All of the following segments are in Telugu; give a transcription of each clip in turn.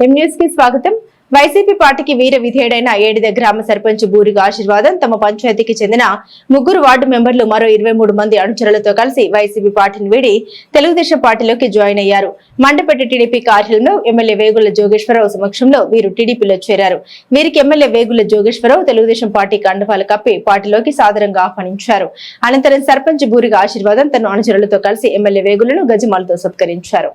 కి స్వాగతం. వైసీపీ పార్టీకి వీర విధేయుడైన ఏడిద గ్రామ సర్పంచ్ బూరిగా ఆశీర్వాదం తమ పంచాయతీకి చెందిన ముగ్గురు వార్డు మెంబర్లు మరో ఇరవై మూడు మంది అనుచరులతో కలిసి వైసీపీ పార్టీని వీడి తెలుగుదేశం పార్టీలోకి జాయిన్ అయ్యారు. మండపేట టీడీపీ కార్యాలయంలో ఎమ్మెల్యే వేగుల జోగేశ్వరరావు సమక్షంలో వీరు టీడీపీలో చేరారు. వీరికి ఎమ్మెల్యే వేగుల జోగేశ్వరరావు తెలుగుదేశం పార్టీ కండవాలు కప్పి పార్టీలోకి సాదరంగా ఆహ్వానించారు. అనంతరం సర్పంచ్ బూరిగా ఆశీర్వాదం తన అనుచరులతో కలిసి ఎమ్మెల్యే వేగులను గజమాలతో సత్కరించారు.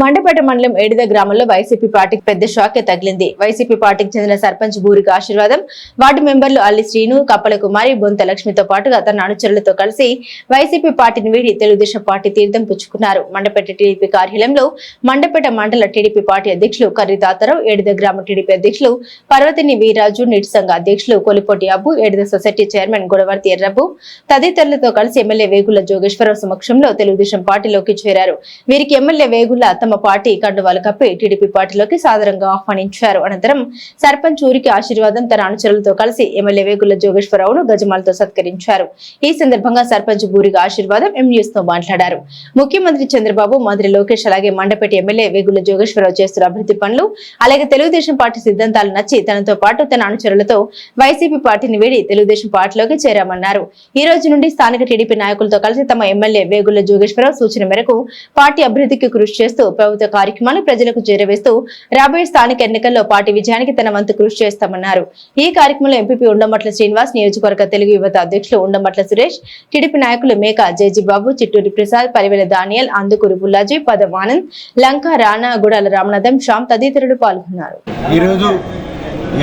మండపేట మండలం ఏడిద గ్రామంలో వైసీపీ పార్టీకి పెద్ద షాకే తగిలింది. వైసీపీ పార్టీకి చెందిన సర్పంచ్ బూరికి ఆశీర్వాదం వార్డు మెంబర్లు అల్లి శ్రీను కప్పల కుమారి బొంత లక్ష్మితో పాటుగా తన అనుచరులతో కలిసి వైసీపీ పార్టీని వీడి తెలుగుదేశం పార్టీ తీర్థం పుచ్చుకున్నారు. మండపేట టీడీపీ కార్యాలయంలో మండపేట మండల టీడీపీ పార్టీ అధ్యక్షులు కర్రి తాతారావు ఏడిద గ్రామ టీడీపీ అధ్యక్షులు పర్వతిని వీరాజు నీటి సంఘ అధ్యక్షులు కొలిపోటి అబ్బు ఏడిద సొసైటీ చైర్మన్ గొడవర్తి ఎర్రబ్బు తదితరులతో కలిసి ఎమ్మెల్యే వేగుల జోగేశ్వరరావు సమక్షంలో తెలుగుదేశం పార్టీలోకి చేరారు. వీరికి ఎమ్మెల్యే వేగుల తమ పార్టీ కండువాలు కప్పి టీడీపీ పార్టీలోకి సాదరంగా ఆహ్వానించారు. అనంతరం సర్పంచ్ ఊరికి ఆశీర్వాదం తన అనుచరులతో కలిసి ఎమ్మెల్యే వేగుల జోగేశ్వరరావును గజమాలతో సత్కరించారు. ఈ సందర్భంగా సర్పంచ్ బూరిగా ఆశీర్వాదం ఎం న్యూస్తో మాట్లాడారు. ముఖ్యమంత్రి చంద్రబాబు మంత్రి లోకేష్ అలాగే మండపేట ఎమ్మెల్యే వేగుల జోగేశ్వరరావు చేస్తున్న అభివృద్ధి పనులు అలాగే తెలుగుదేశం పార్టీ సిద్ధాంతాలు నచ్చి తనతో పాటు తన అనుచరులతో వైసీపీ పార్టీని వీడి తెలుగుదేశం పార్టీలోకి చేరామన్నారు. ఈ రోజు నుండి స్థానిక టీడీపీ నాయకులతో కలిసి తమ ఎమ్మెల్యే వేగుల జోగేశ్వరరావు సూచన మేరకు పార్టీ అభివృద్ధికి కృషి చేస్తూ ప్రభుత్వ కార్యక్రమాలు ప్రజలకు చేరవేస్తూ రాబోయే స్థానిక ఎన్నికల్లో పార్టీ విజయానికి తన వంతు కృషి చేస్తామన్నారు. ఈ కార్యక్రమంలో ఎంపీపీ ఉండమట్ల శ్రీనివాస్ నియోజకవర్గ తెలుగు యువత అధ్యక్షులు ఉండమట్ల సురేష్ టీడీపీ నాయకులు మేక జేజీ బాబు చిట్టూరి ప్రసాద్ పరివేల దానియల్ అందుకూరు బుల్లాజీ పదవానంద్ లంక రాణా గుడాల రామనాథం శ్యామ్ తదితరులు పాల్గొన్నారు. ఈరోజు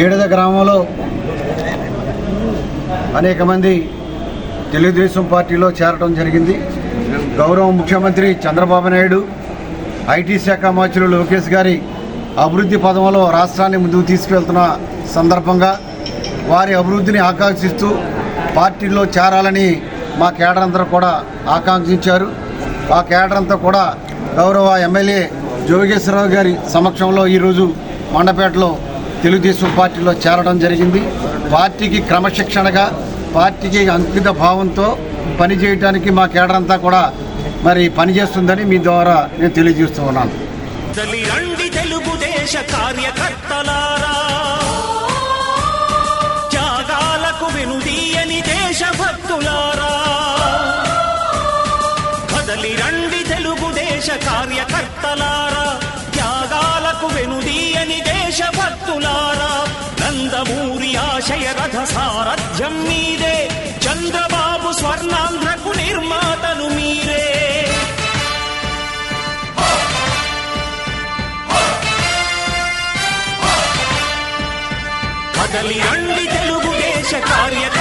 ఏడద గ్రామంలో అనేక మంది తెలుగుదేశం పార్టీలో చేరడం జరిగింది. గౌరవ ముఖ్యమంత్రి చంద్రబాబు నాయుడు ఐటీ శాఖ మంత్రులు లోకేష్ గారి అభివృద్ధి పదంలో రాష్ట్రాన్ని ముందుకు తీసుకువెళ్తున్న సందర్భంగా వారి అభివృద్ధిని ఆకాంక్షిస్తూ పార్టీలో చేరాలని మా కేడర్ అంతా కూడా ఆకాంక్షించారు. ఆ కేడర్ అంతా కూడా గౌరవ ఎమ్మెల్యే జోగేశ్వరరావు గారి సమక్షంలో ఈరోజు మండపేటలో తెలుగుదేశం పార్టీలో చేరడం జరిగింది. పార్టీకి క్రమశిక్షణగా పార్టీకి అంకిత భావంతో పనిచేయడానికి మా కేడర్ అంతా కూడా మరి పనిచేస్తుందని మీ ద్వారా నేను తెలియజేస్తూ ఉన్నాను. కదలి రండి తెలుగుదేశ కార్యకర్తలారా త్యాగాలకు వెనుదీయని దేశభక్తులారా కదలి రండి తెలుగుదేశ కార్యకర్తలారా త్యాగాలకు వెనుదీయని దేశభక్తులారా నందమూరి ఆశయ రథ సారథ్యం మీదే చంద్రబాబు స్వర్ణాంధ్రకు నిర్మాతను మీరే. కదలి రండి తెలుగుదేశ కార్యక్రమం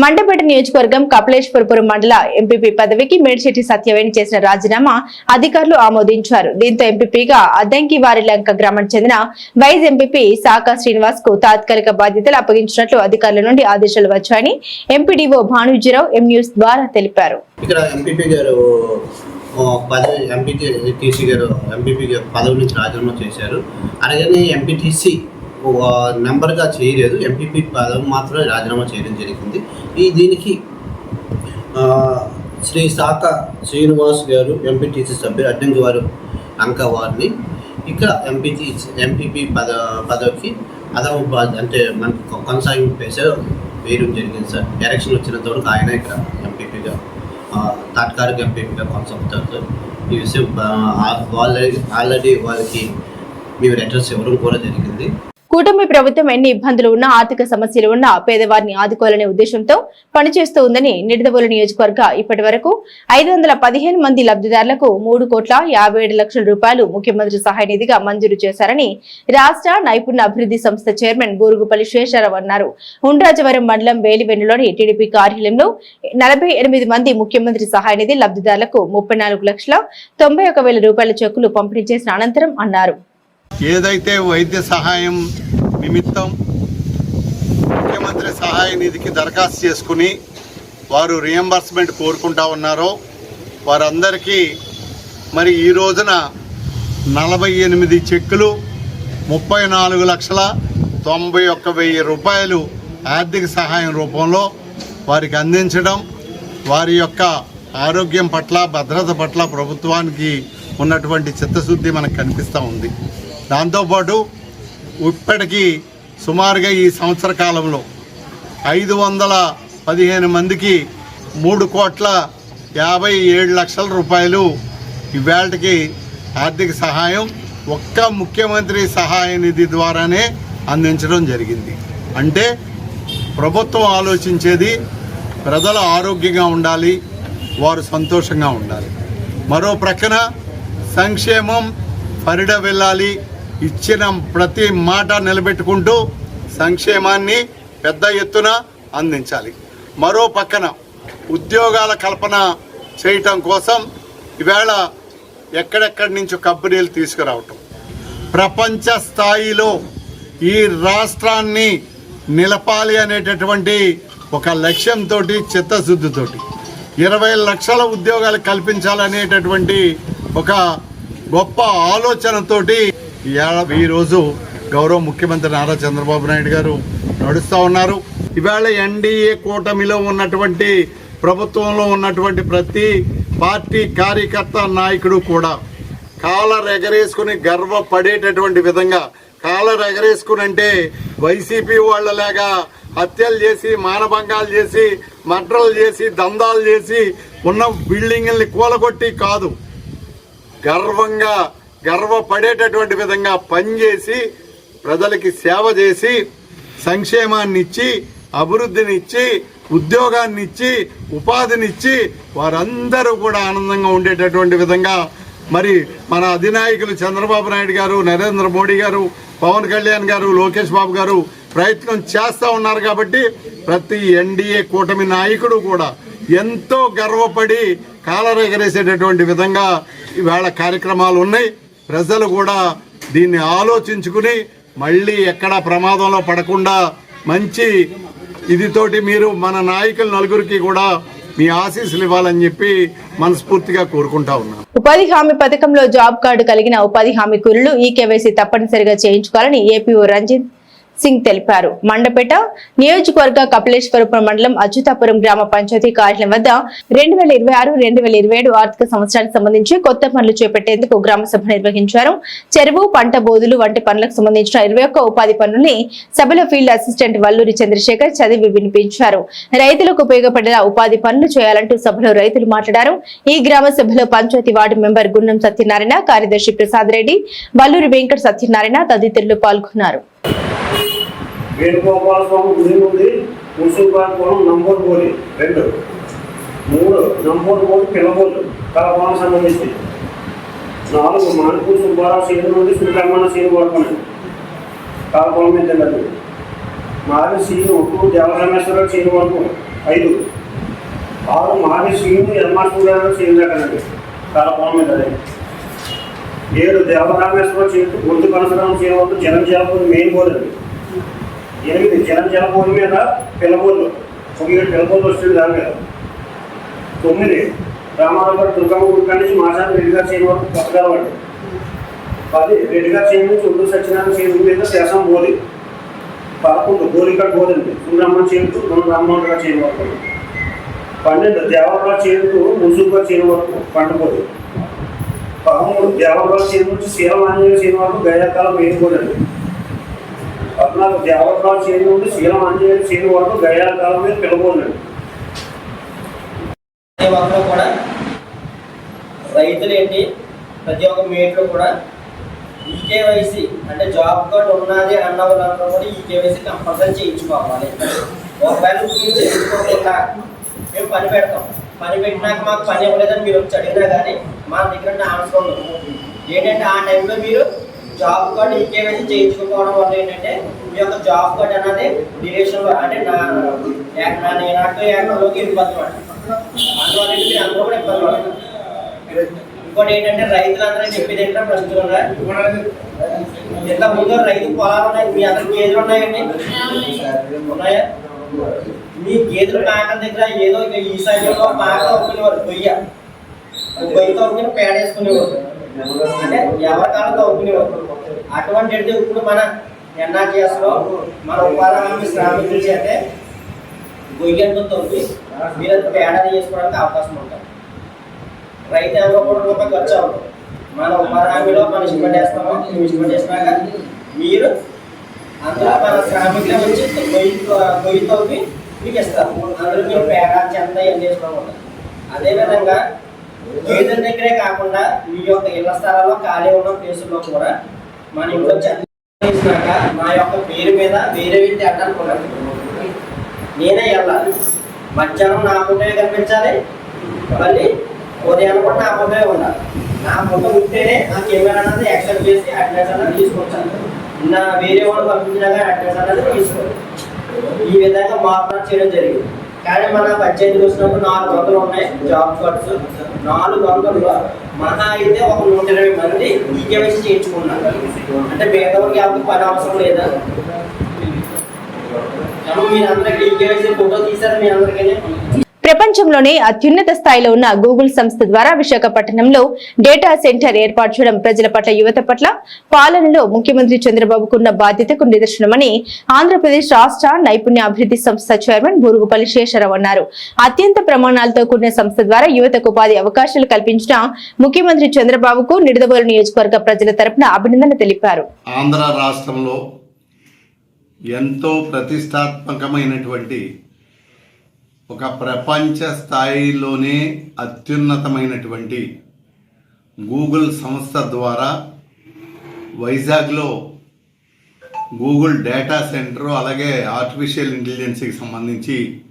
మండపేట నియోజకవర్గం కపిలేశ్వరపురం మండల ఎంపీపీ పదవికి మేడిశెట్టి సత్యవేణి చేసిన రాజీనామా అధికారులు ఆమోదించారు. దీంతో ఎంపీపీగా అద్దంకి వారిలంక గ్రామం చెందిన వైస్ ఎంపీపీ సాకా శ్రీనివాస్కు తాత్కాలిక బాధ్యతలు అప్పగించినట్లు అధికారుల నుండి ఆదేశాలు వచ్చాయని ఎంపీడీఓ భానుజీరావు ఎం న్యూస్ ద్వారా తెలిపారు. ఇక్కడ ఎంపీపీ గారు పదవి ఎంపీటీసీ గారు ఎంపీపీ గారు పదవి నుంచి రాజీనామా చేశారు. అలాగే ఎంపీటీసీ నెంబర్గా చేయలేదు. ఎంపీపీ పదవి మాత్రమే రాజీనామా చేయడం జరిగింది. ఈ దీనికి శ్రీ శాఖ శ్రీనివాస్ గారు ఎంపీటీసీ సభ్యులు అడ్డంకి వారు అంక వారిని ఇక్కడ ఎంపీటీ ఎంపీపీ పద పదవికి అదవ బా- అంటే మనకి కొనసాగింపు పేసే వేయడం జరిగింది సార్. ఎలక్షన్ వచ్చినంత వరకు ఆయన ఇక్కడ ఎంపీపీగా తాత్కాలిక ఎంపీపీగా కొనసాగుతారు. సార్ ఈ విషయం ఆల్రెడీ ఆల్రెడీ వాళ్ళకి మేము లెటర్స్ ఇవ్వడం కూడా జరిగింది. కూటమి ప్రభుత్వం ఎన్ని ఇబ్బందులు ఉన్నా ఆర్థిక సమస్యలు ఉన్నా పేదవారిని ఆదుకోవాలనే ఉద్దేశంతో పనిచేస్తూ ఉందని నిడదవోలు నియోజకవర్గ ఇప్పటి వరకు ఐదు వందల పదిహేను మంది లబ్ధిదారులకు మూడు కోట్ల యాభై ఏడు లక్షల రూపాయలు ముఖ్యమంత్రి సహాయ నిధిగా మంజూరు చేశారని రాష్ట్ర నైపుణ్య అభివృద్ధి సంస్థ చైర్మన్ గూరుగుపల్లి శేషారావు అన్నారు. ఉండ్రాజవరం మండలం వేలివెన్నులోని టీడీపీ కార్యాలయంలో నలభై ఎనిమిది మంది ముఖ్యమంత్రి సహాయ నిధి లబ్ధిదారులకు ముప్పై నాలుగు లక్షల తొంభై ఒక వేల రూపాయల చెక్కులు పంపిణీ చేసిన అనంతరం అన్నారు. ఏదైతే వైద్య సహాయం నిమిత్తం ముఖ్యమంత్రి సహాయ నిధికి దరఖాస్తు చేసుకుని వారు రియంబర్స్మెంట్ కోరుకుంటా ఉన్నారో వారందరికీ మరి ఈ రోజున నలభై ఎనిమిది చెక్కులు ముప్పై నాలుగు లక్షల తొంభై ఒక్క వెయ్యి రూపాయలు ఆర్థిక సహాయం రూపంలో వారికి అందించడం వారి యొక్క ఆరోగ్యం పట్ల భద్రత పట్ల ప్రభుత్వానికి ఉన్నటువంటి చిత్తశుద్ధి మనకు కనిపిస్తూ ఉంది. దాంతోపాటు ఇప్పటికీ సుమారుగా ఈ సంవత్సర కాలంలో ఐదు వందల పదిహేను మందికి మూడు కోట్ల యాభై ఏడు లక్షల రూపాయలు ఇవాళకి ఆర్థిక సహాయం ఒక్క ముఖ్యమంత్రి సహాయ నిధి ద్వారానే అందించడం జరిగింది. అంటే ప్రభుత్వం ఆలోచించేది ప్రజలు ఆరోగ్యంగా ఉండాలి వారు సంతోషంగా ఉండాలి. మరో ప్రక్కన సంక్షేమం పరిడ వెళ్ళాలి ఇచ్చిన ప్రతి మాట నిలబెట్టుకుంటూ సంక్షేమాన్ని పెద్ద ఎత్తున అందించాలి. మరో పక్కన ఉద్యోగాల కల్పన చేయటం కోసం ఈవేళ ఎక్కడెక్కడి నుంచో కంపెనీలు తీసుకురావటం. ప్రపంచ స్థాయిలో ఈ రాష్ట్రాన్ని నిలపాలి అనేటటువంటి ఒక లక్ష్యంతో చిత్తశుద్ధితోటి ఇరవై లక్షల ఉద్యోగాలు కల్పించాలనేటటువంటి ఒక గొప్ప ఆలోచనతోటి ఇవాళ ఈరోజు గౌరవ ముఖ్యమంత్రి నారా చంద్రబాబు నాయుడు గారు నడుస్తూ ఉన్నారు. ఇవాళ ఎన్డీఏ కూటమిలో ఉన్నటువంటి ప్రభుత్వంలో ఉన్నటువంటి ప్రతి పార్టీ కార్యకర్త నాయకుడు కూడా కాలర్ ఎగరేసుకుని గర్వపడేటటువంటి విధంగా కాలర్ ఎగరేసుకుని అంటే వైసీపీ వాళ్ళలాగా హత్యలు చేసి మానభంగాలు చేసి మర్డర్లు చేసి దందాలు చేసి ఉన్న బిల్డింగుల్ని కూలగొట్టి కాదు. గర్వంగా గర్వపడేటటువంటి విధంగా పనిచేసి ప్రజలకి సేవ చేసి సంక్షేమాన్నిచ్చి అభివృద్ధినిచ్చి అభివృద్ధిని ఇచ్చి ఉద్యోగాన్ని ఇచ్చి ఉపాధినిచ్చి వారందరూ కూడా ఆనందంగా ఉండేటటువంటి విధంగా మరి మన అధినాయకులు చంద్రబాబు నాయుడు గారు నరేంద్ర మోడీ గారు పవన్ కళ్యాణ్ గారు లోకేష్ బాబు గారు ప్రయత్నం చేస్తూ ఉన్నారు కాబట్టి ప్రతి ఎన్డీఏ కూటమి నాయకుడు కూడా ఎంతో గర్వపడి కాలరెగరేసేటటువంటి విధంగా ఇవాళ కార్యక్రమాలు ఉన్నాయి. ప్రజలు కూడా దీన్ని ఆలోచించుకుని మళ్ళీ ఎక్కడ ప్రమాదంలో పడకుండా మంచి ఇదితోటి మీరు మన నాయకులు నలుగురికి కూడా మీ ఆశీస్సులు ఇవ్వాలని చెప్పి మనస్ఫూర్తిగా కోరుకుంటా ఉన్నాను. ఉపాధి హామీ పథకంలో జాబ్ కార్డు కలిగిన ఉపాధి హామీ కూలీలు ఈ కేవైసీ తప్పనిసరిగా చేయించుకోవాలని ఏపీఓ రంజిత్ సింగ్ తెలిపారు. మండపేట నియోజకవర్గ కపిలేశ్వరపురం మండలం అచ్యుతాపురం గ్రామ పంచాయతీ కార్యాలయం వద్ద రెండు వేల ఇరవై ఆరు రెండు వేల ఇరవై ఏడు ఆర్థిక సంవత్సరానికి సంబంధించి కొత్త పనులు చేపట్టేందుకు గ్రామ సభ నిర్వహించారు. చెరువు పంట బోధులు వంటి పనులకు సంబంధించిన ఇరవై ఒక్క ఉపాధి పనుల్ని సభలో ఫీల్డ్ అసిస్టెంట్ వల్లూరి చంద్రశేఖర్ చదివి వినిపించారు. రైతులకు ఉపయోగపడేలా ఉపాధి పనులు చేయాలంటూ సభలో రైతులు మాట్లాడారు. ఈ గ్రామ సభలో పంచాయతీ వార్డు మెంబర్ గున్నం సత్యనారాయణ కార్యదర్శి ప్రసాద్ రెడ్డి వల్లూరి వెంకట సత్యనారాయణ తదితరులు పాల్గొన్నారు. వేణుగోపాల స్వామి గుడి ఉంది. మున్సిపాలిపురం నంబర్ బోలి రెండు. మూడు నంబర్ బోలి పిల్లబోలు కలపాలకు సంబంధించి. నాలుగు మానపూర్ సుబ్బారావు సీరు నుండి శ్రీకర్మణ సీరు వరకు కలపాలం మీద తిన్నది మాది సీను ఒట్టు దేవరామేశ్వరరావు సీరు వరకు ఐదు. ఆరు మాది సీను యర్మాశ్వరరావు సీరు దగ్గరండి కలపాలం మీద ఏడు దేవరామేశ్వరరావు చేరు గుర్తు కనసరావు సీను వరకు జనం చేపూర్ మెయిన్ బోర్డు అండి ఎనిమిది జనం జలబోర్డు మీద పిల్లబోళ్ళు తొమ్మిది పిల్లబోళ్ళు వస్తుంది దాని మీద. తొమ్మిది. రామానగర్ దుర్గమ్మ గుడి నుంచి మాసాన్ని రెడ్డిగా చేయడం వరకు కొత్తగా వాళ్ళు పది. రెడ్డిగా చేయడం నుంచి ఉర్దూ సత్యనారాయణ చేయడం మీద శేషం బోధి పదకొండు. గోలిక గోదండి సుబ్రహ్మణ్యం చేరుతూ రెండు రామ్మోహన్ చేయడం వరకు పన్నెండు. దేవరావు చేరుతూ ముసుగుగా చేయడం వరకు పండుకోదు పదమూడు. దేవరావు చేయడం నుంచి శీలమాన్యంగా చేయడం వరకు గయాకాలం వేయకూడదు పద్నాలుగు దేవరావు చేరు నుండి శీలం ఆంజనేయ చేయని వరకు గయాకాలం మీద పిలవకూడదు ప్రతి కూడా రైతులు ఏంటి ప్రతి ఒక్క మీటర్ కూడా ఈకేవైసీ అంటే జాబ్ కార్డ్ ఉన్నది అన్న వాళ్ళందరూ కూడా ఈకేవైసీ కంపల్సరీ చేయించుకోవాలి. ఒకవేళ మీరు చేయించుకోకుండా మేము పని పెడతాం. పని పెట్టినాక మాకు పని ఇవ్వలేదని మీరు వచ్చి అడిగినా కానీ మా దగ్గర ఆన్సర్ ఉండదు. ఏంటంటే ఆ టైంలో మీరు జాబ్ కార్డ్ ఈకేవైసీ చేయించుకోవడం వల్ల ఏంటంటే మీ యొక్క జాబ్ కార్డ్ అనేది డ్యూరేషన్ అంటే నా నేను నా నేనాటో ఇబ్బంది వెళ్ళిపోతాం అందువల్ల మీరు అందరూ కూడా ఇబ్బంది పడతారు ఇంకోటి ఏంటంటే రైతులందరూ చెప్పేది ఏంటంటే ప్రస్తుతం ఎంత ముందు రైతు పొలాలు ఉన్నాయి. మీ అందరికి గేదెలు ఉన్నాయండి? ఉన్నాయా? మీ గేదెలు మేకల దగ్గర ఏదో ఇక ఈ సమయంలో మేక ఒప్పుకునేవారు గొయ్య గొయ్యతో ఒప్పుకుని పేడ వేసుకునేవారు. అంటే ఎవరి కాలంతో ఒప్పుకునేవారు అటువంటి ఇప్పుడు మన ఎన్ఆర్జిఎస్లో మన ఉపాధి హామీ శ్రామికులు చేతే గొయ్యంతో మీరు అది చేసుకోవడానికి అవకాశం ఉంటుంది. రైతు ఎవరో కూడా రూపాయి ఖర్చు అవ్వదు. మన ఉపాధి హామీలో మనం ఇష్టపడి వేస్తామో కానీ చేసినాక మీరు అందులో మన శ్రామికుల నుంచి గొయ్యి గొయ్యి తవ్వి మీకు ఇస్తారు. అందులో మీరు పేడ చెంత ఇవన్నీ వేసుకోవడం ఉంటుంది అదేవిధంగా గేదెల దగ్గరే కాకుండా మీ యొక్క ఇళ్ళ స్థలాల్లో ఖాళీ ఉన్న ప్లేసుల్లో కూడా మన ఇంట్లో మా యొక్క పేరు మీద వేరే వ్యక్తి అడ్డాలి నేనే వెళ్ళాలి మధ్యాహ్నం నా ఫోటో కనిపించాలి. మళ్ళీ ఉదయం కూడా నా ఫోటో ఉండాలి. నా ఫోటో ఉంటేనే ఆ కెమెరా అనేది యాక్సెప్ట్ చేసి అడ్రస్ అనేది తీసుకొచ్చాను. నా వేరే వాళ్ళు పంపించినాక అడ్రస్ అనేది తీసుకోవాలి. ఈ విధంగా మార్పు చేయడం జరిగింది. కానీ మన పంచాయతీకి చూసినప్పుడు నాలుగు వందలు ఉన్నాయి జాబ్ కార్డ్స్ నాలుగు వందలు. మహా అయితే ఒక నూట ఇరవై మంది ఈకేవైసీ చేయించుకున్నారు. అంటే పేదవాళ్ళకి ఎవరికి పని అవసరం లేదా? కాబట్టి మీరు అందరికీ ఈకేవైసీ ఫోటో తీశారు మీ అందరికీ. ప్రపంచంలోనే అత్యున్నత స్థాయిలో ఉన్న గూగుల్ సంస్థ ద్వారా విశాఖపట్నంలో డేటా సెంటర్ ఏర్పాటు చేయడం ప్రజల పట్ల యువత పట్ల పాలనలో ముఖ్యమంత్రి చంద్రబాబుకున్న బాధ్యతకు నిదర్శనమని ఆంధ్రప్రదేశ్ రాష్ట్ర నైపుణ్య అభివృద్ధి సంస్థ చైర్మన్ బూరుగుపల్లి శేషరావు అన్నారు. అత్యంత ప్రమాణాలతో కూడిన సంస్థ ద్వారా యువతకు ఉపాధి అవకాశాలు కల్పించిన ముఖ్యమంత్రి చంద్రబాబుకు నిడదవోలు నియోజకవర్గ ప్రజల తరపున అభినందన తెలిపారు. ఆంధ్ర రాష్ట్రంలో ఎంతో ప్రతిష్టాత్మకమైనటువంటి ఒక ప్రపంచ స్థాయిలోనే అత్యున్నతమైనటువంటి గూగుల్ సంస్థ ద్వారా వైజాగ్లో గూగుల్ డేటా సెంటర్ అలాగే ఆర్టిఫిషియల్ ఇంటెలిజెన్స్కి సంబంధించి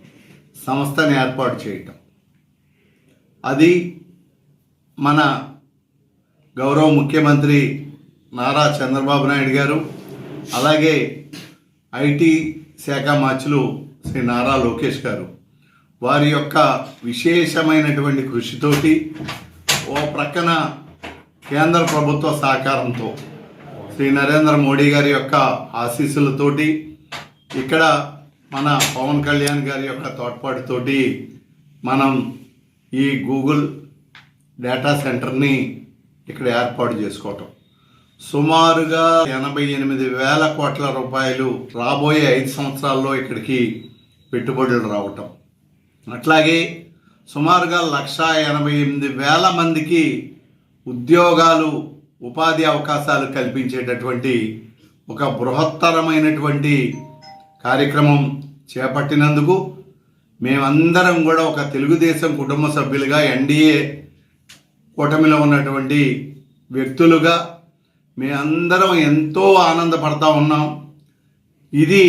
సంస్థను ఏర్పాటు చేయటం. అది మన గౌరవ ముఖ్యమంత్రి నారా చంద్రబాబు నాయుడు గారు అలాగే ఐటీ శాఖ మార్చులు శ్రీ నారా లోకేష్ గారు వారి యొక్క విశేషమైనటువంటి కృషితోటి ఓ ప్రక్కన కేంద్ర ప్రభుత్వ సహకారంతో శ్రీ నరేంద్ర మోడీ గారి యొక్క ఆశీస్సులతోటి ఇక్కడ మన పవన్ కళ్యాణ్ గారి యొక్క తోడ్పాటుతోటి మనం ఈ గూగుల్ డేటా సెంటర్ని ఇక్కడ ఏర్పాటు చేసుకోవటం. సుమారుగా ఎనభై ఎనిమిది వేల కోట్ల రూపాయలు రాబోయే ఐదు సంవత్సరాల్లో ఇక్కడికి పెట్టుబడులు రావటం. అట్లాగే సుమారుగా లక్ష ఎనభై ఎనిమిది వేల మందికి ఉద్యోగాలు ఉపాధి అవకాశాలు కల్పించేటటువంటి ఒక బృహత్తరమైనటువంటి కార్యక్రమం చేపట్టినందుకు మేమందరం కూడా ఒక తెలుగుదేశం కుటుంబ సభ్యులుగా ఎన్డీఏ కూటమిలో ఉన్నటువంటి వ్యక్తులుగా మేమందరం ఎంతో ఆనందపడతా ఉన్నాం. ఇది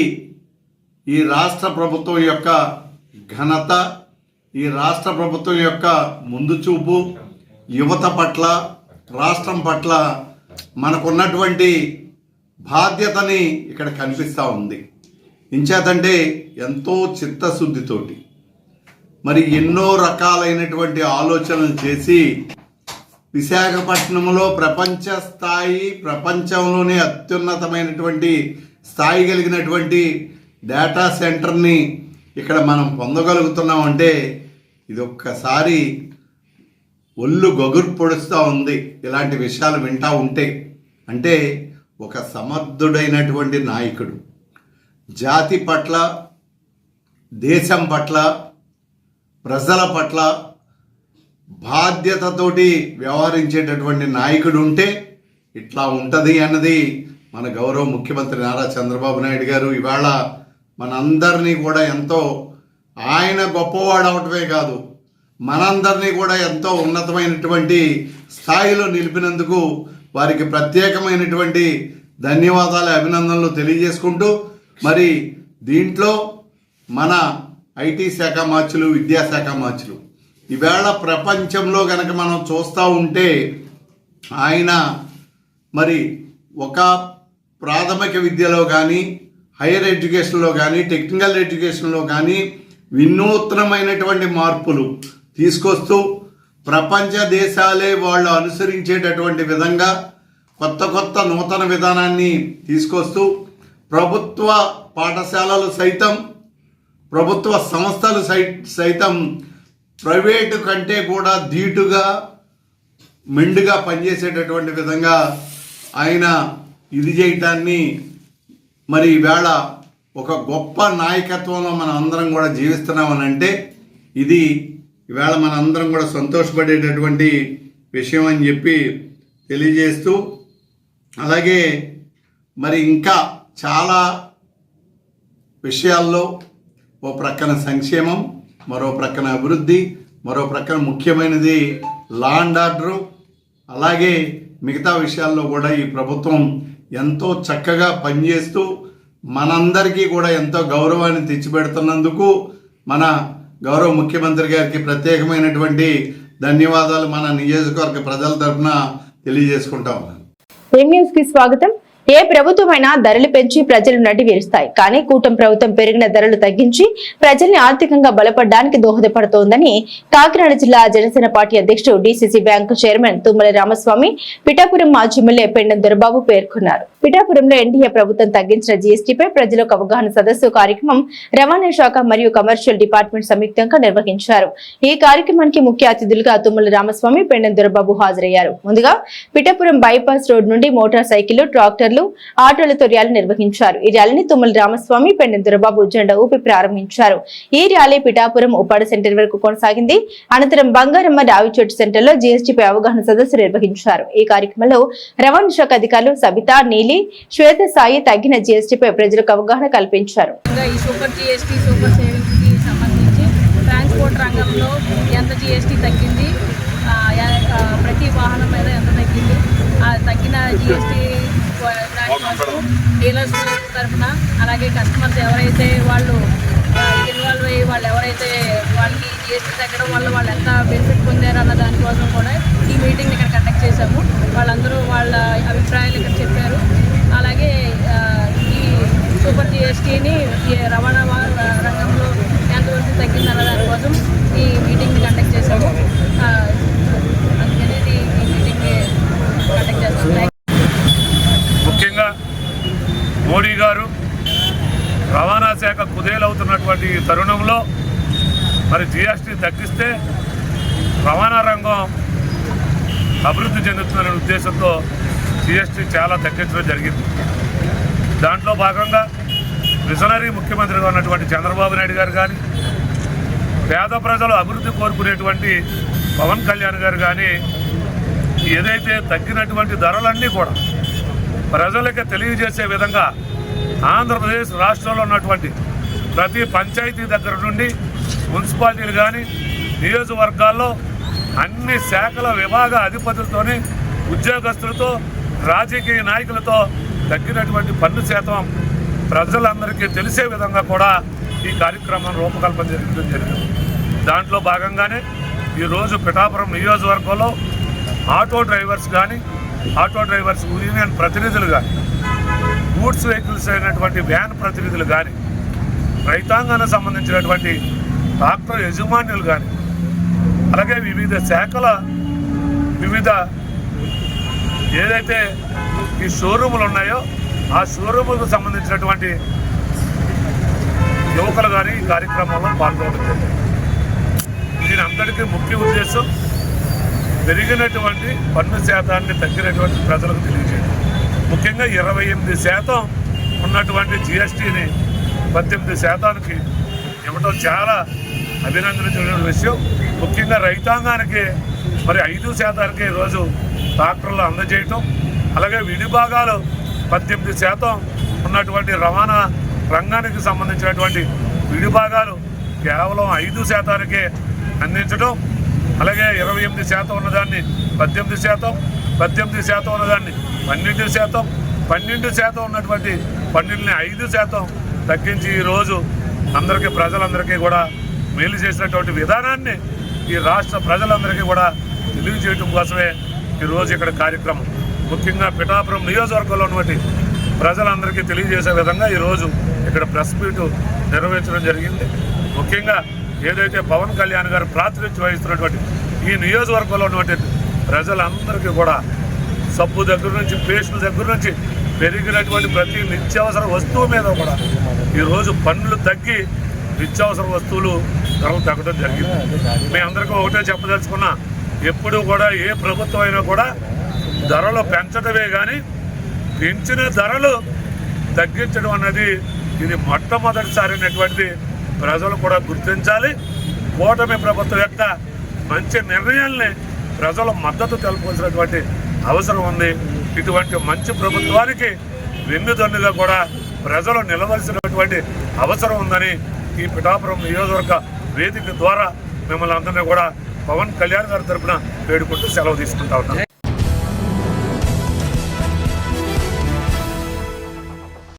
ఈ రాష్ట్ర ప్రభుత్వం యొక్క ఘనత ఈ రాష్ట్ర ప్రభుత్వం యొక్క ముందు చూపు యువత పట్ల రాష్ట్రం పట్ల మనకున్నటువంటి బాధ్యతని ఇక్కడ కనిపిస్తూ ఉంది. ఇంచేతంటే ఎంతో చిత్తశుద్ధితోటి మరి ఎన్నో రకాలైనటువంటి ఆలోచనలు చేసి విశాఖపట్నంలో ప్రపంచ స్థాయి ప్రపంచంలోనే అత్యున్నతమైనటువంటి స్థాయి కలిగినటువంటి డేటా సెంటర్ని ఇక్కడ మనం పొందగలుగుతున్నామంటే ఇది ఒక్కసారి ఒళ్ళు గొగురు పొడుస్తూ ఉంది. ఇలాంటి విషయాలు వింటా ఉంటే. అంటే ఒక సమర్థుడైనటువంటి నాయకుడు. జాతి పట్ల దేశం పట్ల ప్రజల పట్ల బాధ్యతతోటి వ్యవహరించేటటువంటి నాయకుడు ఉంటే ఇట్లా ఉంటుంది అన్నది మన గౌరవ ముఖ్యమంత్రి నారా చంద్రబాబు నాయుడు గారు ఇవాళ మనందరినీ కూడా ఎంతో ఆయన గొప్పవాడు అవటమే కాదు మనందరినీ కూడా ఎంతో ఉన్నతమైనటువంటి స్థాయిలో నిలిపినందుకు వారికి ప్రత్యేకమైనటువంటి ధన్యవాదాలు అభినందనలు తెలియజేసుకుంటూ మరి దీంట్లో మన ఐటీ శాఖ మార్చులు విద్యాశాఖ మార్చులు. ఈవేళ ప్రపంచంలో కనుక మనం చూస్తూ ఉంటే ఆయన మరి ఒక ప్రాథమిక విద్యలో కానీ హైయర్ ఎడ్యుకేషన్లో కానీ టెక్నికల్ ఎడ్యుకేషన్లో కానీ వినూత్నమైనటువంటి మార్పులు తీసుకొస్తూ ప్రపంచ దేశాలే వాళ్ళు అనుసరించేటటువంటి విధంగా కొత్త కొత్త నూతన విధానాన్ని తీసుకొస్తూ ప్రభుత్వ పాఠశాలలు సైతం ప్రభుత్వ సంస్థలు సై సైతం ప్రైవేటు కంటే కూడా ధీటుగా మెండుగా పనిచేసేటటువంటి విధంగా ఆయన ఇది చేయటాన్ని మరి ఈవేళ ఒక గొప్ప నాయకత్వంలో మనం అందరం కూడా జీవిస్తున్నామని అంటే ఇది ఈవేళ మన అందరం కూడా సంతోషపడేటటువంటి విషయం అని చెప్పి తెలియజేస్తూ అలాగే మరి ఇంకా చాలా విషయాల్లో ఓ ప్రక్కన సంక్షేమం మరో ప్రక్కన అభివృద్ధి మరో ప్రక్కన ముఖ్యమైనది లా అండ్ ఆర్డరు అలాగే మిగతా విషయాల్లో కూడా ఈ ప్రభుత్వం ఎంతో చక్కగా పనిచేస్తూ మనందరికీ కూడా ఎంతో గౌరవాన్ని తెచ్చిపెడుతున్నందుకు మన గౌరవ ముఖ్యమంత్రి గారికి ప్రత్యేకమైనటువంటి ధన్యవాదాలు మన నియోజకవర్గ ప్రజల తరఫున తెలియజేసుకుంటా ఉన్నాను. స్వాగతం. ఏ ప్రభుత్వమైనా ధరలు పెంచి ప్రజలు నటి వీరుస్తాయి. కానీ కూటమి ప్రభుత్వం పెరిగిన ధరలు తగ్గించి ప్రజల్ని ఆర్థికంగా బలపడడానికి దోహదపడుతోందని కాకినాడ జిల్లా జనసేన పార్టీ అధ్యక్షుడు DCC bank chairman Tummala Ramaswamy Pithapuram మాజీ ఎమ్మెల్యే పెండం దొరబాబు పేర్కొన్నారు. పిఠాపురంలో ఎన్డీఏ ప్రభుత్వం తగ్గించిన జీఎస్టీపై ప్రజలకు అవగాహన సదస్సు కార్యక్రమం రవాణా శాఖ మరియు కమర్షియల్ డిపార్ట్మెంట్ సంయుక్తంగా నిర్వహించారు. ఈ కార్యక్రమానికి ముఖ్య అతిథులుగా తుమ్మల రామస్వామి పెండం దొరబాబు హాజరయ్యారు. ముందుగా పిఠాపురం బైపాస్ రోడ్ నుండి మోటార్ సైకిళ్ళు ట్రాక్టర్లు ఆటోలతో ర్యాలీ నిర్వహించారు. ఈ ర్యాలీని తుమ్మల రామస్వామి పెండం దొరబాబు జెండా ఊపి ప్రారంభించారు. ఈ ర్యాలీ పిఠాపురం ఉపాడ సెంటర్ వరకు కొనసాగింది. అనంతరం బంగారమ్మ రావిచోటి సెంటర్లో జీఎస్టీపై అవగాహన సదస్సు నిర్వహించారు. ఈ కార్యక్రమంలో రవాణా శాఖ అధికారులు సబితా నీలి శ్వేత సాయి తగ్గిన జీఎస్టీపై ప్రజలకు అవగాహన కల్పించారు. ఇంకా ఈ సూపర్ జిఎస్టీ సూపర్ సేవింగ్స్కి సంబంధించి ట్రాన్స్పోర్ట్ రంగంలో ఎంత జిఎస్టీ తగ్గింది ప్రతి వాహనం మీద ఎంత తగ్గింది ఆ తగ్గిన జిఎస్టీ డీలర్స్ తరఫున అలాగే కస్టమర్స్ ఎవరైతే వాళ్ళు ఇన్వాల్వ్ అయ్యి వాళ్ళు ఎవరైతే వాళ్ళకి జిఎస్టీ తగ్గడం వల్ల వాళ్ళు ఎంత బెనిఫిట్ పొందారు అన్న దానికోసం కూడా ఈ మీటింగ్ ఇక్కడ కండక్ట్ చేశాము. వాళ్ళందరూ వాళ్ళ అభిప్రాయాలు ఇక్కడ చెప్పారు. అలాగే ఈ సూపర్ జిఎస్టీని రవాణా రంగంలో రంగంలో ఎంతవరకు తగ్గిందన్న దానికోసం ఈ మీటింగ్ని కండక్ట్ చేశాము. ఆ, అందుకని ఈ మీటింగ్ని కండక్ట్ చేస్తాము. ముఖ్యంగా మోడీ గారు రవాణా శాఖ కుదేలవుతున్నటువంటి తరుణంలో మరి జిఎస్టీ తగ్గిస్తే రవాణా రంగం అభివృద్ధి చెందుతుందనే ఉద్దేశంతో జిఎస్టీ చాలా తగ్గించడం జరిగింది. దాంట్లో భాగంగా విజనరీ ముఖ్యమంత్రిగా ఉన్నటువంటి చంద్రబాబు నాయుడు గారు కానీ పేద ప్రజలు అభివృద్ధి కోరుకునేటువంటి పవన్ కళ్యాణ్ గారు కానీ ఏదైతే తగ్గినటువంటి ధరలన్నీ కూడా ప్రజలకి తెలియజేసే విధంగా ఆంధ్రప్రదేశ్ రాష్ట్రంలో ఉన్నటువంటి ప్రతి పంచాయతీ దగ్గర నుండి మున్సిపాలిటీలు కానీ నియోజకవర్గాల్లో అన్ని శాఖల విభాగ అధిపతులతోని ఉద్యోగస్తులతో రాజకీయ నాయకులతో తగ్గినటువంటి పన్ను శాతం ప్రజలందరికీ తెలిసే విధంగా కూడా ఈ కార్యక్రమం రూపకల్పన జరగడం జరిగింది. దాంట్లో భాగంగానే ఈరోజు పిఠాపురం నియోజకవర్గంలో ఆటో డ్రైవర్స్ కానీ ఆటో డ్రైవర్స్ యూనియన్ ప్రతినిధులు కానీ గూడ్స్ వెహికల్స్ అయినటువంటి వ్యాన్ ప్రతినిధులు కానీ రైతాంగానికి సంబంధించినటువంటి ట్రాక్టర్ యజమానులు కానీ అలాగే వివిధ శాఖల వివిధ ఏదైతే ఈ షోరూములు ఉన్నాయో ఆ షోరూములకు సంబంధించినటువంటి యువకులు కానీ ఈ కార్యక్రమంలో పాల్గొనడం జరిగింది. దీని అందరికీ ముఖ్య ఉద్దేశం పెరిగినటువంటి పన్ను శాతాన్ని తగ్గినటువంటి ప్రజలకు తెలియజేయడం. ముఖ్యంగా ఇరవై ఎనిమిది శాతం ఉన్నటువంటి జిఎస్టీని పద్దెనిమిది శాతానికి ఇవ్వటం చాలా అభినందించిన విషయం. ముఖ్యంగా రైతాంగానికి మరి ఐదు శాతానికి ఈరోజు ట్రాక్టర్లు అందజేయటం అలాగే విడిభాగాలు పద్దెనిమిది శాతం ఉన్నటువంటి రవాణా రంగానికి సంబంధించినటువంటి విడిభాగాలు కేవలం ఐదు శాతానికే అందించడం అలాగే ఇరవై ఎనిమిది శాతం ఉన్నదాన్ని పద్దెనిమిది శాతం పద్దెనిమిది శాతం ఉన్నదాన్ని పన్నెండు శాతం పన్నెండు శాతం ఉన్నటువంటి పన్నెండుని ఐదు శాతం తగ్గించి ఈరోజు అందరికీ ప్రజలందరికీ కూడా మేలు చేసినటువంటి విధానాన్ని ఈ రాష్ట్ర ప్రజలందరికీ కూడా తెలియజేయటం కోసమే ఈరోజు ఇక్కడ కార్యక్రమం. ముఖ్యంగా పిఠాపురం నియోజకవర్గంలో ఉన్నటువంటి ప్రజలందరికీ తెలియజేసే విధంగా ఈరోజు ఇక్కడ ప్రెస్ మీట్ నిర్వహించడం జరిగింది. ముఖ్యంగా ఏదైతే పవన్ కళ్యాణ్ గారు ప్రాతినిధ్యం వహిస్తున్నటువంటి ఈ నియోజకవర్గంలో ఉన్నటువంటి ప్రజలందరికీ కూడా సబ్బు దగ్గర నుంచి పేస్టుల దగ్గర నుంచి పెరిగినటువంటి ప్రతి నిత్యావసర వస్తువు మీద కూడా ఈరోజు పన్నులు తగ్గి నిత్యావసర వస్తువులు ధరలు తగ్గడం జరిగింది. మీ అందరికీ ఒకటే చెప్పదలుచుకున్నా ఎప్పుడు కూడా ఏ ప్రభుత్వం అయినా కూడా ధరలు పెంచడమే కానీ పెంచిన ధరలు తగ్గించడం అన్నది ఇది మొట్టమొదటిసారి అయినటువంటి ప్రజలు కూడా గుర్తించాలి. కూటమి ప్రభుత్వం యొక్క మంచి నిర్ణయాల్ని ప్రజల మద్దతు తెలపాల్సినటువంటి అవసరం ఉంది. ఇటువంటి మంచి ప్రభుత్వానికి వెన్నుదన్నుగా కూడా ప్రజలు నిలవలసినటువంటి అవసరం ఉందని ఈ పిఠాపురం నియోజకవర్గ వేదిక ద్వారా మిమ్మల్ని అందరినీ కూడా పవన్ కళ్యాణ్ గారి తరపున వేడుకుంటూ సెలవు తీసుకుంటా ఉన్నాను